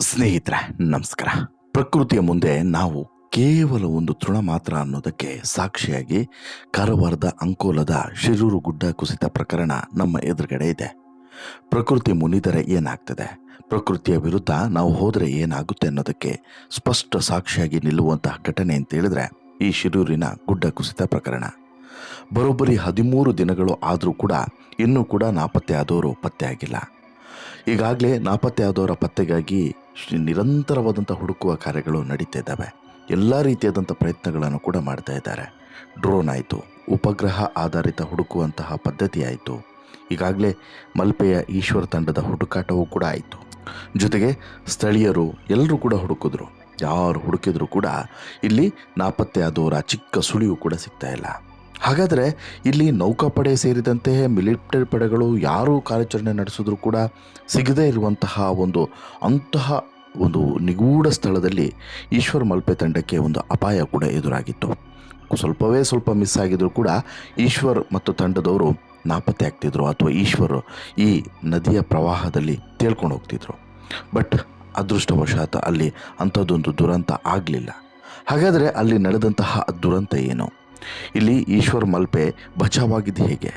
ಸ್ನೇಹಿತರೆ, ನಮಸ್ಕಾರ. ಪ್ರಕೃತಿಯ ಮುಂದೆ ನಾವು ಕೇವಲ ಒಂದು ತೃಣ ಮಾತ್ರ ಅನ್ನೋದಕ್ಕೆ ಸಾಕ್ಷಿಯಾಗಿ ಕಾರವಾರದ ಅಂಕೋಲದ ಶಿರೂರು ಗುಡ್ಡ ಕುಸಿತ ಪ್ರಕರಣ ನಮ್ಮ ಎದುರುಗಡೆ ಇದೆ. ಪ್ರಕೃತಿ ಮುನಿದರೆ ಏನಾಗ್ತದೆ? ಪ್ರಕೃತಿಯ ವಿರುದ್ಧ ನಾವು ಹೋದರೆ ಏನಾಗುತ್ತೆ ಅನ್ನೋದಕ್ಕೆ ಸ್ಪಷ್ಟ ಸಾಕ್ಷಿಯಾಗಿ ನಿಲ್ಲುವಂತಹ ಘಟನೆ ಅಂತ ಹೇಳಿದ್ರೆ ಈ ಶಿರೂರಿನ ಗುಡ್ಡ ಕುಸಿತ ಪ್ರಕರಣ. ಬರೋಬ್ಬರಿ ಹದಿಮೂರು ದಿನಗಳು ಆದರೂ ಕೂಡ ಇನ್ನೂ ಕೂಡ ನಾಪತ್ತೆ ಆದವರು ಪತ್ತೆ ಆಗಿಲ್ಲ ಈಗಾಗಲೇ ನಾಪತ್ತೆ ಆದವರ ಪತ್ತೆಗಾಗಿ ಶ್ರೀ- ನಿರಂತರವಾದಂಥ ಹುಡುಕುವ ಕಾರ್ಯಗಳು ನಡೀತಾ ಇದ್ದಾವೆ ಎಲ್ಲ ರೀತಿಯಾದಂಥ ಪ್ರಯತ್ನಗಳನ್ನು ಕೂಡ ಮಾಡ್ತಾ ಇದ್ದಾರೆ. ಡ್ರೋನ್ ಆಯಿತು, ಉಪಗ್ರಹ ಆಧಾರಿತ ಹುಡುಕುವಂತಹ ಪದ್ಧತಿ ಆಯಿತು. ಈಗಾಗಲೇ ಮಲ್ಪೆಯ ಈಶ್ವರ ತಂಡದ ಹುಡುಕಾಟವೂ ಕೂಡ ಆಯಿತು. ಜೊತೆಗೆ ಸ್ಥಳೀಯರು ಎಲ್ಲರೂ ಕೂಡ ಹುಡುಕಿದ್ರು. ಯಾರು ಹುಡುಕಿದ್ರು ಕೂಡ ಇಲ್ಲಿ ನಾಪತ್ತೆ ಆದವರ ಚಿಕ್ಕ ಸುಳಿವು ಕೂಡ ಸಿಗ್ತಾ ಇಲ್ಲ. ಹಾಗಾದರೆ ಇಲ್ಲಿ ನೌಕಾಪಡೆ ಸೇರಿದಂತೆ ಮಿಲಿಟರಿ ಪಡೆಗಳು ಯಾರು ಕಾರ್ಯಾಚರಣೆ ನಡೆಸಿದ್ರು ಕೂಡ ಸಿಗದೇ ಇರುವಂತಹ ಒಂದು ಅಂತಹ ಒಂದು ನಿಗೂಢ ಸ್ಥಳದಲ್ಲಿ ಈಶ್ವರ್ ಮಲ್ಪೆ ತಂಡಕ್ಕೆ ಒಂದು ಅಪಾಯ ಕೂಡ ಎದುರಾಗಿತ್ತು. ಸ್ವಲ್ಪವೇ ಸ್ವಲ್ಪ ಮಿಸ್ ಆಗಿದ್ರು ಕೂಡ ಈಶ್ವರ್ ಮತ್ತು ತಂಡದವರು ನಾಪತ್ತೆ ಆಗ್ತಿದ್ರು ಅಥವಾ ಈಶ್ವರ್ ಈ ನದಿಯ ಪ್ರವಾಹದಲ್ಲಿ ತೇಳ್ಕೊಂಡು ಹೋಗ್ತಿದ್ರು. ಬಟ್ ಅದೃಷ್ಟವಶಾತ್ ಅಲ್ಲಿ ಅಂಥದ್ದೊಂದು ದುರಂತ ಆಗಲಿಲ್ಲ. ಹಾಗಾದರೆ ಅಲ್ಲಿ ನಡೆದಂತಹ ದುರಂತ ಏನು? ಇಲ್ಲಿ ಈಶ್ವರ್ ಮಲ್ಪೆ ಬಚಾವಾಗಿದ್ದು ಹೇಗೆ?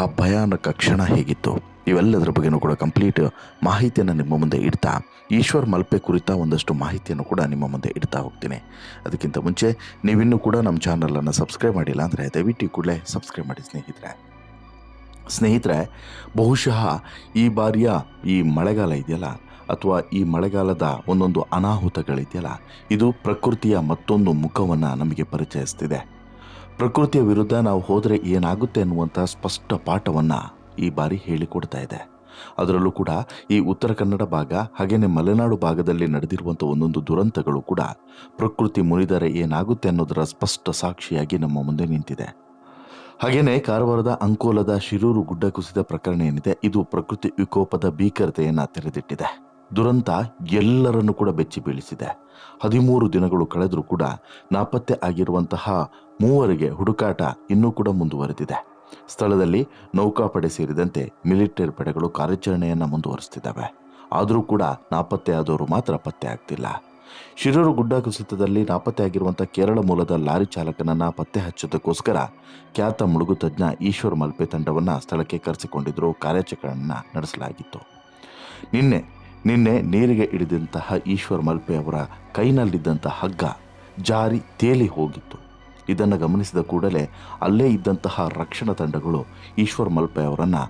ಆ ಭಯಾನಕ ಕ್ಷಣ ಹೇಗಿತ್ತು? ಇವೆಲ್ಲದರ ಬಗ್ಗೆನೂ ಕೂಡ ಕಂಪ್ಲೀಟ್ ಮಾಹಿತಿಯನ್ನು ನಿಮ್ಮ ಮುಂದೆ ಇಡ್ತಾ, ಈಶ್ವರ್ ಮಲ್ಪೆ ಕುರಿತ ಒಂದಷ್ಟು ಮಾಹಿತಿಯನ್ನು ಕೂಡ ನಿಮ್ಮ ಮುಂದೆ ಇಡ್ತಾ ಹೋಗ್ತೀನಿ. ಅದಕ್ಕಿಂತ ಮುಂಚೆ, ನೀವಿನ್ನೂ ಕೂಡ ನಮ್ಮ ಚಾನಲನ್ನು ಸಬ್ಸ್ಕ್ರೈಬ್ ಮಾಡಿಲ್ಲ ಅಂದರೆ ದಯವಿಟ್ಟು ಕೂಡಲೇ ಸಬ್ಸ್ಕ್ರೈಬ್ ಮಾಡಿ ಸ್ನೇಹಿತರೆ. ಸ್ನೇಹಿತರೆ, ಬಹುಶಃ ಈ ಬಾರಿಯ ಈ ಮಳೆಗಾಲ ಇದೆಯಲ್ಲ? ಅಥವಾ ಈ ಮಳೆಗಾಲದ ಒಂದೊಂದು ಅನಾಹುತಗಳಿದೆಯಲ್ಲ? ಇದು ಪ್ರಕೃತಿಯ ಮತ್ತೊಂದು ಮುಖವನ್ನು ನಮಗೆ ಪರಿಚಯಿಸ್ತಿದೆ. ಪ್ರಕೃತಿಯ ವಿರುದ್ಧ ನಾವು ಹೋದರೆ ಏನಾಗುತ್ತೆ ಅನ್ನುವಂಥ ಸ್ಪಷ್ಟ ಪಾಠವನ್ನು ಈ ಬಾರಿ ಹೇಳಿಕೊಡ್ತಾ ಇದೆ. ಅದರಲ್ಲೂ ಕೂಡ ಈ ಉತ್ತರ ಕನ್ನಡ ಭಾಗ ಹಾಗೆಯೇ ಮಲೆನಾಡು ಭಾಗದಲ್ಲಿ ನಡೆದಿರುವಂಥ ಒಂದೊಂದು ದುರಂತಗಳು ಕೂಡ ಪ್ರಕೃತಿ ಮುನಿದರೆ ಏನಾಗುತ್ತೆ ಅನ್ನೋದರ ಸ್ಪಷ್ಟ ಸಾಕ್ಷಿಯಾಗಿ ನಮ್ಮ ಮುಂದೆ ನಿಂತಿದೆ. ಹಾಗೆಯೇ ಕಾರವಾರದ ಅಂಕೋಲದ ಶಿರೂರು ಗುಡ್ಡ ಕುಸಿದ ಪ್ರಕರಣ ಏನಿದೆ, ಇದು ಪ್ರಕೃತಿ ವಿಕೋಪದ ಭೀಕರತೆಯನ್ನು ತೆರೆದಿಟ್ಟಿದೆ. ದುರಂತ ಎಲ್ಲರನ್ನು ಕೂಡ ಬೆಚ್ಚಿ ಬೀಳಿಸಿದೆ ಹದಿಮೂರು ದಿನಗಳು ಕಳೆದರೂ ಕೂಡ ನಾಪತ್ತೆ ಆಗಿರುವಂತಹ ಮೂವರಿಗೆ ಹುಡುಕಾಟ ಇನ್ನೂ ಕೂಡ ಮುಂದುವರೆದಿದೆ. ಸ್ಥಳದಲ್ಲಿ ನೌಕಾಪಡೆ ಸೇರಿದಂತೆ ಮಿಲಿಟರಿ ಪಡೆಗಳು ಕಾರ್ಯಾಚರಣೆಯನ್ನು ಮುಂದುವರಿಸ್ತಿದ್ದಾವೆ ಆದರೂ ಕೂಡ ನಾಪತ್ತೆ ಆದವರು ಮಾತ್ರ ಪತ್ತೆ ಆಗ್ತಿಲ್ಲ. ಶಿರೂರು ಗುಡ್ಡ ಕುಸಿತದಲ್ಲಿ ನಾಪತ್ತೆ ಆಗಿರುವಂಥ ಕೇರಳ ಮೂಲದ ಲಾರಿ ಚಾಲಕನನ್ನ ಪತ್ತೆ ಹಚ್ಚೋದಕ್ಕೋಸ್ಕರ ಖ್ಯಾತ ಮುಳುಗು ತಜ್ಞ ಈಶ್ವರ್ ಮಲ್ಪೆ ತಂಡವನ್ನು ಸ್ಥಳಕ್ಕೆ ಕರೆಸಿಕೊಂಡಿದ್ದರು ಕಾರ್ಯಾಚರಣೆಯನ್ನು ನಡೆಸಲಾಗಿತ್ತು. ನಿನ್ನೆ ನಿನ್ನೆ ನೀರಿಗೆ ಇಳಿದಂತಹ ಈಶ್ವರ್ ಮಲ್ಪೆ ಅವರ ಕೈನಲ್ಲಿದ್ದಂಥ ಹಗ್ಗ ಜಾರಿ ತೇಲಿ ಹೋಗಿತ್ತು. ಇದನ್ನು ಗಮನಿಸಿದ ಕೂಡಲೇ ಅಲ್ಲೇ ಇದ್ದಂತಹ ರಕ್ಷಣಾ ತಂಡಗಳು ಈಶ್ವರ್ ಮಲ್ಪೆ ಅವರನ್ನು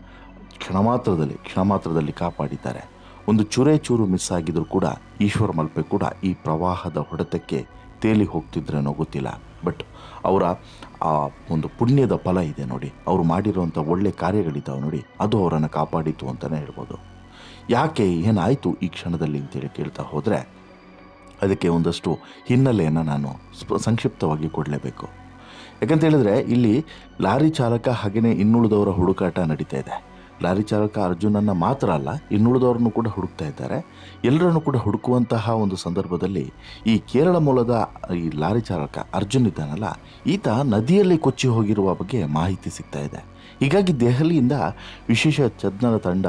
ಕ್ಷಣಮಾತ್ರದಲ್ಲಿ ಕ್ಷಣಮಾತ್ರದಲ್ಲಿ ಕಾಪಾಡಿದ್ದಾರೆ. ಒಂದು ಚೂರೇ ಚೂರು ಮಿಸ್ ಆಗಿದ್ರು ಕೂಡ ಈಶ್ವರ್ ಮಲ್ಪೆ ಕೂಡ ಈ ಪ್ರವಾಹದ ಹೊಡೆತಕ್ಕೆ ತೇಲಿ ಹೋಗ್ತಿದ್ರೇನೋ ಗೊತ್ತಿಲ್ಲ. ಬಟ್ ಅವರ ಆ ಒಂದು ಪುಣ್ಯದ ಫಲ ಇದೆ ನೋಡಿ. ಅವರು ಮಾಡಿರುವಂಥ ಒಳ್ಳೆ ಕಾರ್ಯಗಳಿದ್ದಾವೆ ನೋಡಿ. ಅದು ಅವರನ್ನು ಕಾಪಾಡಿತು ಅಂತಲೇ ಹೇಳ್ಬೋದು. ಯಾಕೆ ಏನಾಯಿತು ಈ ಕ್ಷಣದಲ್ಲಿ ಅಂತೇಳಿ ಕೇಳ್ತಾ ಹೋದರೆ ಅದಕ್ಕೆ ಒಂದಷ್ಟು ಹಿನ್ನೆಲೆಯನ್ನು ನಾನು ಸ್ಪ, ಸಂಕ್ಷಿಪ್ತವಾಗಿ ಕೊಡಲೇಬೇಕು. ಯಾಕಂತ ಹೇಳಿದ್ರೆ ಇಲ್ಲಿ ಲಾರಿ ಚಾಲಕ ಹಾಗೆಯೇ ಇನ್ನುಳಿದವರ ಹುಡುಕಾಟ ನಡೀತಾ ಇದೆ. ಲಾರಿ ಚಾಲಕ ಅರ್ಜುನನ್ನು ಮಾತ್ರ ಅಲ್ಲ, ಇನ್ನುಳಿದವರನ್ನು ಕೂಡ ಹುಡುಕ್ತಾ ಇದ್ದಾರೆ. ಎಲ್ಲರನ್ನು ಕೂಡ ಹುಡುಕುವಂತಹ ಒಂದು ಸಂದರ್ಭದಲ್ಲಿ ಈ ಕೇರಳ ಮೂಲದ ಈ ಲಾರಿ ಚಾಲಕ ಅರ್ಜುನ್ ಇದ್ದಾನಲ್ಲ, ಈತ ನದಿಯಲ್ಲಿ ಕೊಚ್ಚಿ ಹೋಗಿರುವ ಬಗ್ಗೆ ಮಾಹಿತಿ ಸಿಗ್ತಾ ಇದೆ. ಹೀಗಾಗಿ ದೆಹಲಿಯಿಂದ ವಿಶೇಷ ತಜ್ಞರ ತಂಡ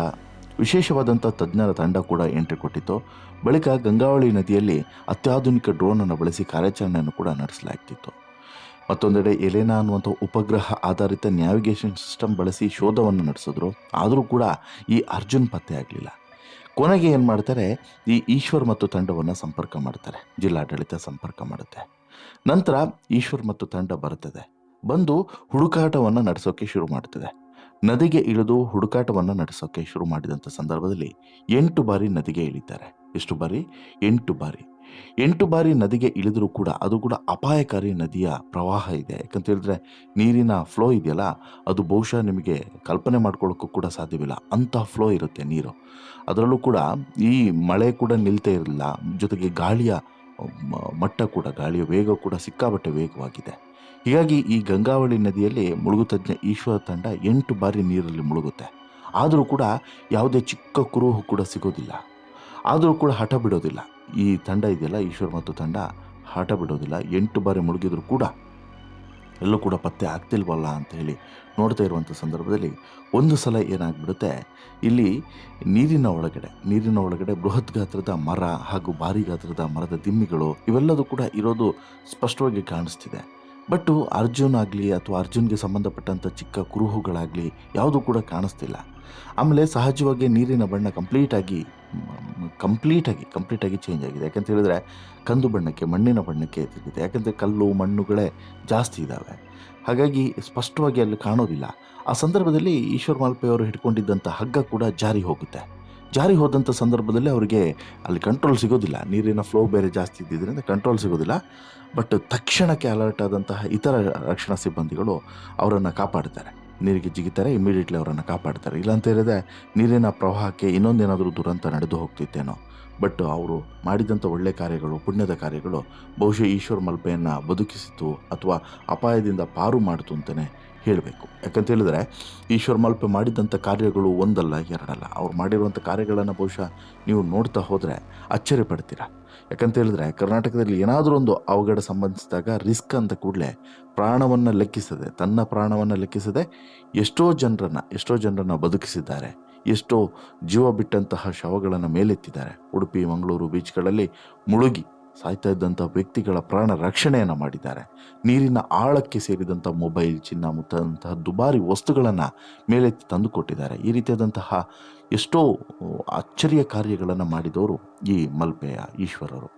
ವಿಶೇಷವಾದಂಥ ತಜ್ಞರ ತಂಡ ಕೂಡ ಎಂಟ್ರಿ ಕೊಟ್ಟಿತ್ತು. ಬಳಿಕ ಗಂಗಾವಳಿ ನದಿಯಲ್ಲಿ ಅತ್ಯಾಧುನಿಕ ಡ್ರೋನನ್ನು ಬಳಸಿ ಕಾರ್ಯಾಚರಣೆಯನ್ನು ಕೂಡ ನಡೆಸಲಾಗ್ತಿತ್ತು. ಮತ್ತೊಂದೆಡೆ ಎಲೆನಾ ಅನ್ನುವಂಥ ಉಪಗ್ರಹ ಆಧಾರಿತ ನ್ಯಾವಿಗೇಷನ್ ಸಿಸ್ಟಮ್ ಬಳಸಿ ಶೋಧವನ್ನು ನಡೆಸಿದ್ರು. ಆದರೂ ಕೂಡ ಈ ಅರ್ಜುನ್ ಪತ್ತೆ ಆಗಲಿಲ್ಲ. ಕೊನೆಗೆ ಏನು ಮಾಡ್ತಾರೆ? ಈ ಈಶ್ವರ್ ಮತ್ತು ತಂಡವನ್ನು ಸಂಪರ್ಕ ಮಾಡ್ತಾರೆ. ಜಿಲ್ಲಾಡಳಿತ ಸಂಪರ್ಕ ಮಾಡುತ್ತೆ. ನಂತರ ಈಶ್ವರ್ ಮತ್ತು ತಂಡ ಬರುತ್ತದೆ. ಬಂದು ಹುಡುಕಾಟವನ್ನು ನಡೆಸೋಕೆ ಶುರು ಮಾಡ್ತದೆ. ನದಿಗೆ ಇಳಿದು ಹುಡುಕಾಟವನ್ನು ನಡೆಸೋಕೆ ಶುರು ಮಾಡಿದಂಥ ಸಂದರ್ಭದಲ್ಲಿ ಎಂಟು ಬಾರಿ ನದಿಗೆ ಇಳಿತಾರೆ. ಎಷ್ಟು ಬಾರಿ? ಎಂಟು ಬಾರಿ. ಎಂಟು ಬಾರಿ ನದಿಗೆ ಇಳಿದರೂ ಕೂಡ ಅದು ಕೂಡ ಅಪಾಯಕಾರಿ ನದಿಯ ಪ್ರವಾಹ ಇದೆ. ಯಾಕಂತ ಹೇಳಿದ್ರೆ ನೀರಿನ ಫ್ಲೋ ಇದೆಯಲ್ಲ, ಅದು ಬಹುಶಃ ನಿಮಗೆ ಕಲ್ಪನೆ ಮಾಡ್ಕೊಳ್ಳೋಕ್ಕೂ ಕೂಡ ಸಾಧ್ಯವಿಲ್ಲ. ಅಂತಹ ಫ್ಲೋ ಇರುತ್ತೆ ನೀರು. ಅದರಲ್ಲೂ ಕೂಡ ಈ ಮಳೆ ಕೂಡ ನಿಲ್ತೇ ಇರಲಿಲ್ಲ. ಜೊತೆಗೆ ಗಾಳಿಯ ಮಟ್ಟ ಕೂಡ, ಗಾಳಿಯ ವೇಗ ಕೂಡ ಸಿಕ್ಕಾಬಟ್ಟೆ ವೇಗವಾಗಿದೆ. ಹೀಗಾಗಿ ಈ ಗಂಗಾವಳಿ ನದಿಯಲ್ಲಿ ಮುಳುಗುತಜ್ಞ ಈಶ್ವರ ತಂಡ ಎಂಟು ಬಾರಿ ನೀರಲ್ಲಿ ಮುಳುಗುತ್ತೆ. ಆದರೂ ಕೂಡ ಯಾವುದೇ ಚಿಕ್ಕ ಕುರುಹು ಕೂಡ ಸಿಗೋದಿಲ್ಲ. ಆದರೂ ಕೂಡ ಹಠ ಬಿಡೋದಿಲ್ಲ. ಈ ತಂಡ ಇದೆಯಲ್ಲ, ಈಶ್ವರ ಮತ್ತು ತಂಡ ಹಠ ಬಿಡೋದಿಲ್ಲ. ಎಂಟು ಬಾರಿ ಮುಳುಗಿದ್ರು ಕೂಡ ಎಲ್ಲೂ ಕೂಡ ಪತ್ತೆ ಆಗ್ತಿಲ್ವಲ್ಲ ಅಂತ ಹೇಳಿ ನೋಡ್ತಾ ಇರುವಂಥ ಸಂದರ್ಭದಲ್ಲಿ ಒಂದು ಸಲ ಏನಾಗ್ಬಿಡುತ್ತೆ, ಇಲ್ಲಿ ನೀರಿನ ಒಳಗಡೆ ನೀರಿನ ಒಳಗಡೆ ಬೃಹತ್ ಗಾತ್ರದ ಮರ ಹಾಗೂ ಭಾರಿ ಗಾತ್ರದ ಮರದ ದಿಮ್ಮಿಗಳು ಇವೆಲ್ಲದೂ ಕೂಡ ಇರೋದು ಸ್ಪಷ್ಟವಾಗಿ ಕಾಣಿಸ್ತಿದೆ. ಬಟ್ ಅರ್ಜುನ್ ಆಗಲಿ ಅಥವಾ ಅರ್ಜುನ್ಗೆ ಸಂಬಂಧಪಟ್ಟಂಥ ಚಿಕ್ಕ ಕುರುಹುಗಳಾಗಲಿ ಯಾವುದೂ ಕೂಡ ಕಾಣಿಸ್ತಿಲ್ಲ. ಆಮೇಲೆ ಸಹಜವಾಗಿ ನೀರಿನ ಬಣ್ಣ ಕಂಪ್ಲೀಟಾಗಿ ಕಂಪ್ಲೀಟಾಗಿ ಕಂಪ್ಲೀಟಾಗಿ ಚೇಂಜ್ ಆಗಿದೆ. ಯಾಕಂತ ಹೇಳಿದ್ರೆ ಕಂದು ಬಣ್ಣಕ್ಕೆ, ಮಣ್ಣಿನ ಬಣ್ಣಕ್ಕೆ ತಿರುಗಿದೆ ಯಾಕಂದರೆ ಕಲ್ಲು, ಮಣ್ಣುಗಳೇ ಜಾಸ್ತಿ ಇದ್ದಾವೆ ಹಾಗಾಗಿ ಸ್ಪಷ್ಟವಾಗಿ ಅಲ್ಲಿ ಕಾಣೋದಿಲ್ಲ. ಆ ಸಂದರ್ಭದಲ್ಲಿ ಈಶ್ವರ್ ಮಾಲ್ಪೆಯವರು ಹಿಡ್ಕೊಂಡಿದ್ದಂಥ ಹಗ್ಗ ಕೂಡ ಜಾರಿ ಹೋಗುತ್ತೆ. ಜಾರಿ ಹೋದಂಥ ಸಂದರ್ಭದಲ್ಲಿ ಅವರಿಗೆ ಅಲ್ಲಿ ಕಂಟ್ರೋಲ್ ಸಿಗೋದಿಲ್ಲ. ನೀರಿನ ಫ್ಲೋ ಬೇರೆ ಜಾಸ್ತಿ ಇದ್ದಿದ್ದರಿಂದ ಕಂಟ್ರೋಲ್ ಸಿಗೋದಿಲ್ಲ. ಬಟ್ ತಕ್ಷಣಕ್ಕೆ ಅಲರ್ಟ್ ಆದಂತಹ ಇತರ ರಕ್ಷಣಾ ಸಿಬ್ಬಂದಿಗಳು ಅವರನ್ನು ಕಾಪಾಡ್ತಾರೆ. ನೀರಿಗೆ ಜಿಗಿತಾರೆ ಇಮಿಡಿಯೇಟ್ಲಿ ಅವರನ್ನು ಕಾಪಾಡ್ತಾರೆ. ಇಲ್ಲಾಂತ ಹೇಳಿದ್ರೆ ನೀರಿನ ಪ್ರವಾಹಕ್ಕೆ ಇನ್ನೊಂದೇನಾದರೂ ದುರಂತ ನಡೆದು ಹೋಗ್ತಿತ್ತೇನೋ? ಬಟ್ ಅವರು ಮಾಡಿದಂಥ ಒಳ್ಳೆ ಕಾರ್ಯಗಳು, ಪುಣ್ಯದ ಕಾರ್ಯಗಳು ಬಹುಶಃ ಈಶ್ವರ ಮಲ್ಪೆಯನ್ನು ಬದುಕಿಸಿತು ಅಥವಾ ಅಪಾಯದಿಂದ ಪಾರು ಮಾಡಿತು ಅಂತಲೇ ಹೇಳಬೇಕು. ಯಾಕಂತ ಹೇಳಿದ್ರೆ, ಈಶ್ವರ ಮಲ್ಪೆ ಮಾಡಿದಂಥ ಕಾರ್ಯಗಳು ಒಂದಲ್ಲ, ಎರಡಲ್ಲ. ಅವ್ರು ಮಾಡಿರುವಂಥ ಕಾರ್ಯಗಳನ್ನು ಬಹುಶಃ ನೀವು ನೋಡ್ತಾ ಹೋದರೆ ಅಚ್ಚರಿ ಪಡ್ತೀರ. ಯಾಕಂತ ಹೇಳಿದ್ರೆ, ಕರ್ನಾಟಕದಲ್ಲಿ ಏನಾದರೂ ಒಂದು ಅವಘಡ ಸಂಬಂಧಿಸಿದಾಗ ರಿಸ್ಕ್ ಅಂತ ಕೂಡಲೇ ಪ್ರಾಣವನ್ನು ಲೆಕ್ಕಿಸದೆ, ತನ್ನ ಪ್ರಾಣವನ್ನು ಲೆಕ್ಕಿಸದೆ ಎಷ್ಟೋ ಜನರನ್ನು ಎಷ್ಟೋ ಜನರನ್ನು ಬದುಕಿಸಿದ್ದಾರೆ. ಎಷ್ಟೋ ಜೀವ ಬಿಟ್ಟಂತಹ ಶವಗಳನ್ನು ಮೇಲೆತ್ತಿದ್ದಾರೆ. ಉಡುಪಿ, ಮಂಗಳೂರು ಬೀಚ್ಗಳಲ್ಲಿ ಮುಳುಗಿ ಸಾಯ್ತಾ ಇದ್ದಂಥ ವ್ಯಕ್ತಿಗಳ ಪ್ರಾಣ ರಕ್ಷಣೆಯನ್ನು ಮಾಡಿದ್ದಾರೆ. ನೀರಿನ ಆಳಕ್ಕೆ ಸೇರಿದಂಥ ಮೊಬೈಲ್ ಚಿನ್ನ ಮುಂತಾದಂತಹ ದುಬಾರಿ ವಸ್ತುಗಳನ್ನು ಮೇಲೆತ್ತಿ ತಂದುಕೊಟ್ಟಿದ್ದಾರೆ. ಈ ರೀತಿಯಾದಂತಹ ಎಷ್ಟೋ ಅಚ್ಚರಿಯ ಕಾರ್ಯಗಳನ್ನು ಮಾಡಿದವರು ಈ ಮಲ್ಪೆಯ ಈಶ್ವರರು.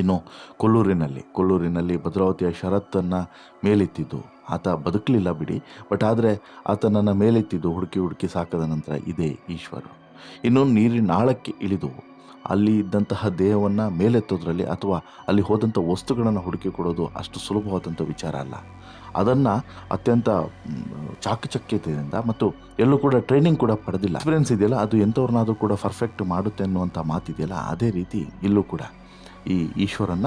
ಇನ್ನು ಕೊಲ್ಲೂರಿನಲ್ಲಿ ಕೊಲ್ಲೂರಿನಲ್ಲಿ ಭದ್ರಾವತಿಯ ಶರತ್ತನ್ನು ಮೇಲೆತ್ತಿದ್ದು ಆತ ಬದುಕಲಿಲ್ಲ ಬಿಡಿ, ಬಟ್ ಆದರೆ ಆತನನ್ನು ಮೇಲೆತ್ತಿದ್ದು ಹುಡುಕಿ ಹುಡುಕಿ ಸಾಕದ ನಂತರ ಇದೇ ಈಶ್ವರ. ಇನ್ನು ನೀರಿನ ಆಳಕ್ಕೆ ಇಳಿದು ಅಲ್ಲಿ ಇದ್ದಂತಹ ದೇಹವನ್ನು ಮೇಲೆತ್ತೋದ್ರಲ್ಲಿ ಅಥವಾ ಅಲ್ಲಿ ಹೋದಂಥ ವಸ್ತುಗಳನ್ನು ಹುಡುಕಿ ಕೊಡೋದು ಅಷ್ಟು ಸುಲಭವಾದಂಥ ವಿಚಾರ ಅಲ್ಲ. ಅದನ್ನು ಅತ್ಯಂತ ಚಾಕಚಕ್ಯತೆಯಿಂದ ಮತ್ತು ಎಲ್ಲೂ ಕೂಡ ಟ್ರೈನಿಂಗ್ ಕೂಡ ಪಡೆದಿಲ್ಲ. ಎಕ್ಸ್ಪೀರಿಯನ್ಸ್ ಇದೆಯಲ್ಲ, ಅದು ಎಂಥವ್ರನ್ನಾದರೂ ಕೂಡ ಪರ್ಫೆಕ್ಟ್ ಮಾಡುತ್ತೆ ಅನ್ನುವಂಥ ಮಾತಿದೆಯಲ್ಲ, ಅದೇ ರೀತಿ ಇಲ್ಲೂ ಕೂಡ. ಈ ಈಶ್ವರನ್ನ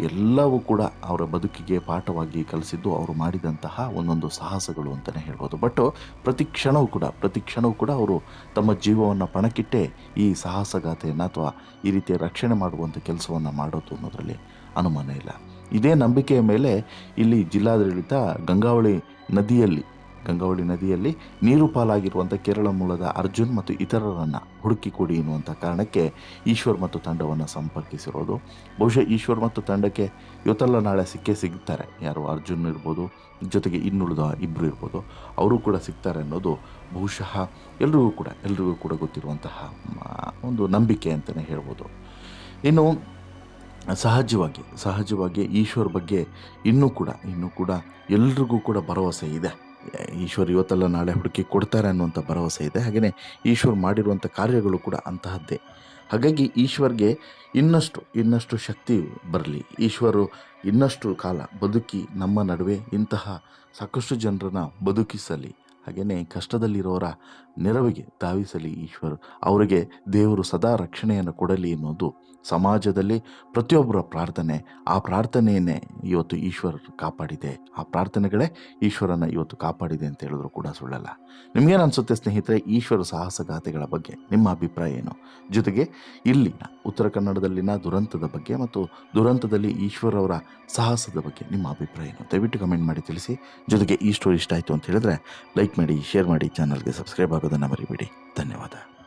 ಎಲ್ಲವೂ ಕೂಡ ಅವರ ಬದುಕಿಗೆ ಪಾಠವಾಗಿ ಕಲಿಸಿದ್ದು ಅವರು ಮಾಡಿದಂತಹ ಒಂದೊಂದು ಸಾಹಸಗಳು ಅಂತಲೇ ಹೇಳ್ಬೋದು. ಬಟ್ ಪ್ರತಿ ಕ್ಷಣವೂ ಕೂಡ, ಪ್ರತಿ ಕ್ಷಣವೂ ಕೂಡ ಅವರು ತಮ್ಮ ಜೀವವನ್ನು ಪಣಕ್ಕಿಟ್ಟೆ ಈ ಸಾಹಸಗಾಥೆಯನ್ನು ಅಥವಾ ಈ ರೀತಿಯ ರಕ್ಷಣೆ ಮಾಡುವಂಥ ಕೆಲಸವನ್ನು ಮಾಡೋದು ಅನ್ನೋದರಲ್ಲಿ ಅನುಮಾನ ಇಲ್ಲ. ಇದೇ ನಂಬಿಕೆಯ ಮೇಲೆ ಇಲ್ಲಿ ಜಿಲ್ಲಾಡಳಿತ ಗಂಗಾವಳಿ ನದಿಯಲ್ಲಿ ಗಂಗಾವಳಿ ನದಿಯಲ್ಲಿ ನೀರು ಪಾಲಾಗಿರುವಂಥ ಕೇರಳ ಮೂಲದ ಅರ್ಜುನ್ ಮತ್ತು ಇತರರನ್ನು ಹುಡುಕಿ ಕೊಡಿ ಎನ್ನುವಂಥ ಕಾರಣಕ್ಕೆ ಈಶ್ವರ್ ಮತ್ತು ತಂಡವನ್ನು ಸಂಪರ್ಕಿಸಿರೋದು. ಬಹುಶಃ ಈಶ್ವರ್ ಮತ್ತು ತಂಡಕ್ಕೆ ಇವತ್ತೆಲ್ಲ ನಾಳೆ ಸಿಕ್ಕೇ ಸಿಗ್ತಾರೆ. ಯಾರು ಅರ್ಜುನ್ ಇರ್ಬೋದು, ಜೊತೆಗೆ ಇನ್ನುಳಿದ ಇಬ್ಬರು ಇರ್ಬೋದು, ಅವರು ಕೂಡ ಸಿಗ್ತಾರೆ ಅನ್ನೋದು ಬಹುಶಃ ಎಲ್ರಿಗೂ ಕೂಡ ಎಲ್ರಿಗೂ ಕೂಡ ಗೊತ್ತಿರುವಂತಹ ಒಂದು ನಂಬಿಕೆ ಅಂತಲೇ ಹೇಳ್ಬೋದು. ಇನ್ನು ಸಹಜವಾಗಿ ಸಹಜವಾಗಿ ಈಶ್ವರ್ ಬಗ್ಗೆ ಇನ್ನೂ ಕೂಡ ಇನ್ನೂ ಕೂಡ ಎಲ್ರಿಗೂ ಕೂಡ ಭರವಸೆ ಇದೆ. ಈಶ್ವರ್ ಇವತ್ತಲ್ಲ ನಾಳೆ ಹುಡುಕಿ ಕೊಡ್ತಾರೆ ಅನ್ನುವಂಥ ಭರವಸೆ ಇದೆ. ಹಾಗೆಯೇ ಈಶ್ವರ್ ಮಾಡಿರುವಂಥ ಕಾರ್ಯಗಳು ಕೂಡ ಅಂತಹದ್ದೇ. ಹಾಗಾಗಿ ಈಶ್ವರ್ಗೆ ಇನ್ನಷ್ಟು ಇನ್ನಷ್ಟು ಶಕ್ತಿ ಬರಲಿ. ಈಶ್ವರು ಇನ್ನಷ್ಟು ಕಾಲ ಬದುಕಿ ನಮ್ಮ ನಡುವೆ ಇಂತಹ ಸಾಕಷ್ಟು ಜನರನ್ನು ಬದುಕಿಸಲಿ. ಹಾಗೆಯೇ ಕಷ್ಟದಲ್ಲಿರೋರ ನೆರವಿಗೆ ಧಾವಿಸಲಿ ಈಶ್ವರ್. ಅವರಿಗೆ ದೇವರು ಸದಾ ರಕ್ಷಣೆಯನ್ನು ಕೊಡಲಿ ಅನ್ನೋದು ಸಮಾಜದಲ್ಲಿ ಪ್ರತಿಯೊಬ್ಬರ ಪ್ರಾರ್ಥನೆ. ಆ ಪ್ರಾರ್ಥನೆಯನ್ನೇ ಇವತ್ತು ಈಶ್ವರ್ ಕಾಪಾಡಿದೆ. ಆ ಪ್ರಾರ್ಥನೆಗಳೇ ಈಶ್ವರನ ಇವತ್ತು ಕಾಪಾಡಿದೆ ಅಂತ ಹೇಳಿದ್ರು ಕೂಡ ಸುಳ್ಳಲ್ಲ. ನಿಮಗೇನು ಅನಿಸುತ್ತೆ ಸ್ನೇಹಿತರೆ, ಈಶ್ವರ ಸಾಹಸಗಾಥೆಗಳ ಬಗ್ಗೆ, ನಿಮ್ಮ ಅಭಿಪ್ರಾಯ ಏನು? ಜೊತೆಗೆ ಇಲ್ಲಿನ ಉತ್ತರ ಕನ್ನಡದಲ್ಲಿನ ದುರಂತದ ಬಗ್ಗೆ ಮತ್ತು ದುರಂತದಲ್ಲಿ ಈಶ್ವರವರ ಸಾಹಸದ ಬಗ್ಗೆ ನಿಮ್ಮ ಅಭಿಪ್ರಾಯ ಏನು? ದಯವಿಟ್ಟು ಕಮೆಂಟ್ ಮಾಡಿ ತಿಳಿಸಿ. ಜೊತೆಗೆ ಈ ಸ್ಟೋರಿ ಇಷ್ಟ ಆಯಿತು ಅಂತ ಹೇಳಿದ್ರೆ ಲೈಕ್ ಮಾಡಿ ಶೇರ್ ಮಾಡಿ ಚಾನಲ್ಗೆ ಸಬ್ಸ್ಕ್ರೈಬ್ ಆಗೋದನ್ನು ಮರಿಬೇಡಿ. ಧನ್ಯವಾದ.